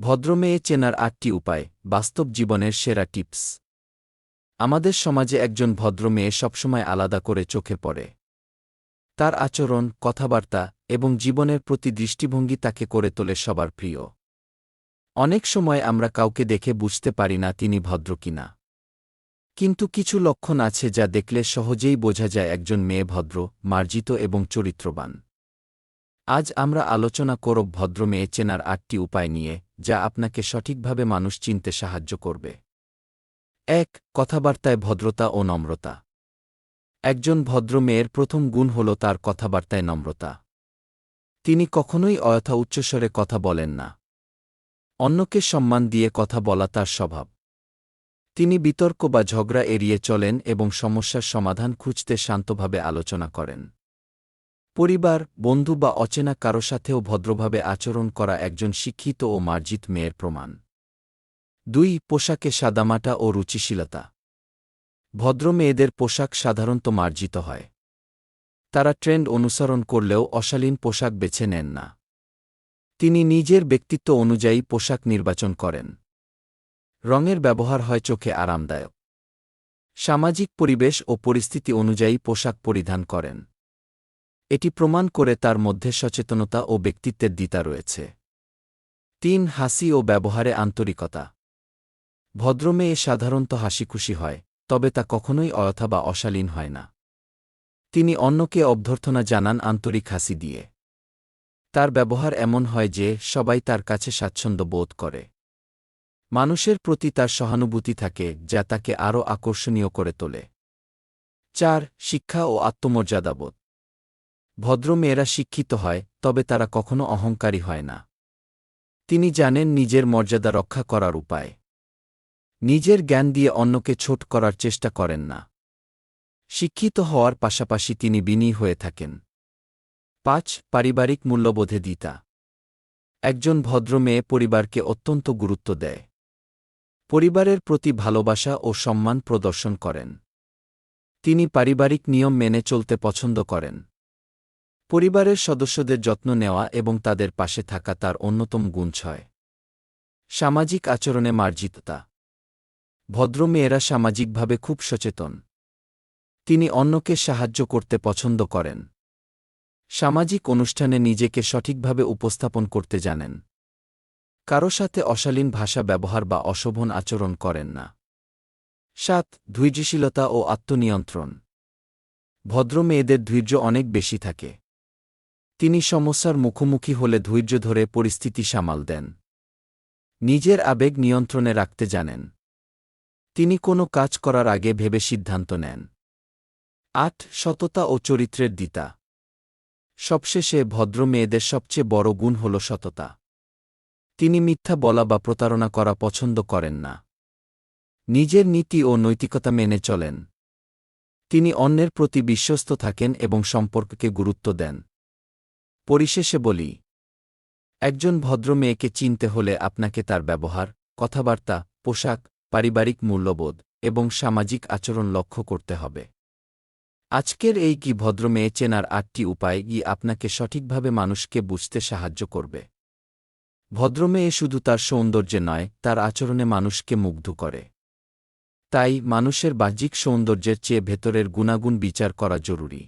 ভদ্রমেয়ে চেনার আটটি উপায়, বাস্তব জীবনের সেরা টিপস। আমাদের সমাজে একজন ভদ্র মেয়ে সবসময় আলাদা করে চোখে পড়ে। তার আচরণ, কথাবার্তা এবং জীবনের প্রতি দৃষ্টিভঙ্গি তাকে করে তোলে সবার প্রিয়। অনেক সময় আমরা কাউকে দেখে বুঝতে পারি না তিনি ভদ্র কিনা। কিন্তু কিছু লক্ষণ আছে যা দেখলে সহজেই বোঝা যায় একজন মেয়ে ভদ্র, মার্জিত এবং চরিত্রবান। আজ আমরা আলোচনা করব ভদ্র মেয়ে চেনার আটটি উপায় নিয়ে, যা আপনাকে সঠিকভাবে মানুষ চিনতে সাহায্য করবে। এক, কথাবার্তায় ভদ্রতা ও নম্রতা। একজন ভদ্র মেয়ের প্রথম গুণ হল তার কথাবার্তায় নম্রতা। তিনি কখনোই অয়থা উচ্চস্বরে কথা বলেন না। অন্যকে সম্মান দিয়ে কথা বলা তার স্বভাব। তিনি বিতর্ক বা ঝগড়া এড়িয়ে চলেন এবং সমস্যার সমাধান খুঁজতে শান্তভাবে আলোচনা করেন। পরিবার, বন্ধু বা অচেনা কারও সাথেও ভদ্রভাবে আচরণ করা একজন শিক্ষিত ও মার্জিত মেয়ের প্রমাণ। দুই, পোশাকে সাদামাটা ও রুচিশীলতা। ভদ্র মেয়েদের পোশাক সাধারণত মার্জিত হয়। তারা ট্রেন্ড অনুসরণ করলেও অশালীন পোশাক বেছে নেন না। তিনি নিজের ব্যক্তিত্ব অনুযায়ী পোশাক নির্বাচন করেন। রঙের ব্যবহার হয় চোখে আরামদায়ক। সামাজিক পরিবেশ ও পরিস্থিতি অনুযায়ী পোশাক পরিধান করেন। এটি প্রমাণ করে তার মধ্যে সচেতনতা ও ব্যক্তিত্বের দিতা রয়েছে। তিন, হাসি ও ব্যবহারে আন্তরিকতা। ভদ্রমেয়ে সাধারণত হাসিখুশি হয়, তবে তা কখনোই অয়থা বা অশালীন হয় না। তিনি অন্যকে অভ্যর্থনা জানান আন্তরিক হাসি দিয়ে। তার ব্যবহার এমন হয় যে, সবাই তার কাছে স্বাচ্ছন্দ্য বোধ করে। মানুষের প্রতি তার সহানুভূতি থাকে, যা তাকে আরও আকর্ষণীয় করে তোলে। চার, শিক্ষা ও আত্মমর্যাদাবোধ। ভদ্র মেয়েরা শিক্ষিত হয়, তবে তারা কখনো অহংকারী হয় না। তিনি জানেন নিজের মর্যাদা রক্ষা করার উপায়। নিজের জ্ঞান দিয়ে অন্যকে ছোট করার চেষ্টা করেন না। শিক্ষিত হওয়ার পাশাপাশি তিনি বিনী হয়ে থাকেন। পাঁচ, পারিবারিক মূল্যবোধে দিতা একজন ভদ্র মেয়ে পরিবারকে অত্যন্ত গুরুত্ব দেয়। পরিবারের প্রতি ভালোবাসা ও সম্মান প্রদর্শন করেন। তিনি পারিবারিক নিয়ম মেনে চলতে পছন্দ করেন। পরিবারের সদস্যদের যত্ন নেওয়া এবং তাদের পাশে থাকা তার অন্যতম গুণ ছয়। সামাজিক আচরণে মার্জিততা। ভদ্র মেয়েরা সামাজিকভাবে খুব সচেতন। তিনি অন্যকে সাহায্য করতে পছন্দ করেন। সামাজিক অনুষ্ঠানে নিজেকে সঠিকভাবে উপস্থাপন করতে জানেন। কারও সাথে অশালীন ভাষা ব্যবহার বা অশোভন আচরণ করেন না। সাত, ধৈর্যশীলতা ও আত্মনিয়ন্ত্রণ। ভদ্র মেয়েদের ধৈর্য অনেক বেশি থাকে। তিনি সমস্যার মুখোমুখি হলে ধৈর্য ধরে পরিস্থিতি সামাল দেন। নিজের আবেগ নিয়ন্ত্রণে রাখতে জানেন। তিনি কোনো কাজ করার আগে ভেবে সিদ্ধান্ত নেন। আট, সততা ও চরিত্রের দিতা। সবশেষে ভদ্র মেয়েদের সবচেয়ে বড় গুণ হল সততা। তিনি মিথ্যা বলা বা প্রতারণা করা পছন্দ করেন না। নিজের নীতি ও নৈতিকতা মেনে চলেন। তিনি অন্যের প্রতি বিশ্বস্ত থাকেন এবং সম্পর্ককে গুরুত্ব দেন। পরিশেষে বলি, একজন ভদ্র মেয়েকে চিনতে হলে আপনাকে তার ব্যবহার, কথাবার্তা, পোশাক, পারিবারিক মূল্যবোধ এবং সামাজিক আচরণ লক্ষ্য করতে হবে। আজকের এই কি ভদ্র মেয়ে চেনার আটটি উপায় গি আপনাকে সঠিকভাবে মানুষকে বুঝতে সাহায্য করবে? ভদ্রমেয়ে শুধু তার সৌন্দর্যে নয়, তার আচরণে মানুষকে মুগ্ধ করে। তাই মানুষের বাহ্যিক সৌন্দর্যের চেয়ে ভেতরের গুণাগুণ বিচার করা জরুরি।